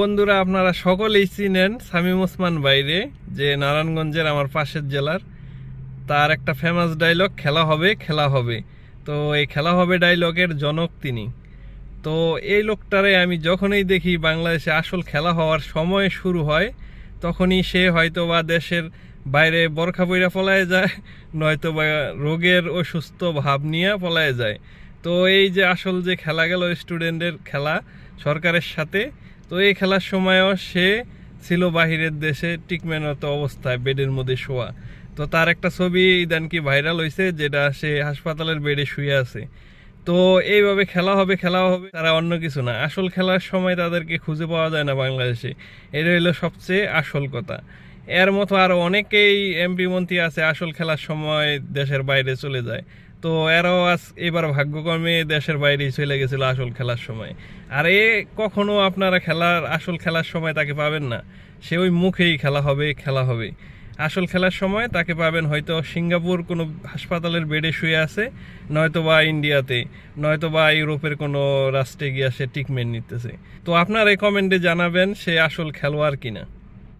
বন্ধুরা, আপনারা সকলেই চিনেন সামিম ওসমান বাইরে, যে নারায়ণগঞ্জের আমার পাশের জেলার। তার একটা ফেমাস ডায়লগ খেলা হবে খেলা হবে। তো এই খেলা হবে ডায়লগের জনক তিনি। তো এই লোকটারে আমি যখনই দেখি বাংলাদেশে আসল খেলা হওয়ার সময় শুরু হয়, তখনই সে হয়তো বা দেশের বাইরে বরখা বইরা পলায় যায় নয়তো বা রোগের অসুস্থ ভাব নিয়ে পলায় যায়। তো এই যে আসল যে খেলা গেল স্টুডেন্টের খেলা সরকারের সাথে তো এই খেলার সময়ও সে ছিল বাহিরের দেশে ট্রিটমেন্টরত অবস্থায়, বেডের মধ্যে শোয়া। তো তার একটা ছবি ইদান কি ভাইরাল হয়েছে যেটা সে হাসপাতালের বেডে শুয়ে আছে। তো এইভাবে খেলা হবে খেলা হবে, তারা অন্য কিছু না। আসল খেলার সময় তাদেরকে খুঁজে পাওয়া যায় না বাংলাদেশে। এটা হলো সবচেয়ে আসল কথা। এর মতো আরও অনেকেই এমপি মন্ত্রী আছে, আসল খেলার সময় দেশের বাইরে চলে যায়। তো এরাও আজ এবার ভাগ্যক্রমে দেশের বাইরেই চলে গেছিল আসল খেলার সময়। আর এ কখনো আপনারা খেলার, আসল খেলার সময় তাকে পাবেন না। সে ওই মুখেই খেলা হবে খেলা হবে। আসল খেলার সময় তাকে পাবেন হয়তো সিঙ্গাপুর কোনো হাসপাতালের বেডে শুয়ে আছে নয়তো বা ইন্ডিয়াতে নয়তো বা ইউরোপের কোনো রাষ্ট্রে গিয়ে সে ট্রিটমেন্ট নিতেছে। তো আপনার এই কমেন্টে জানাবেন সে আসল খেলোয়াড় কিনা।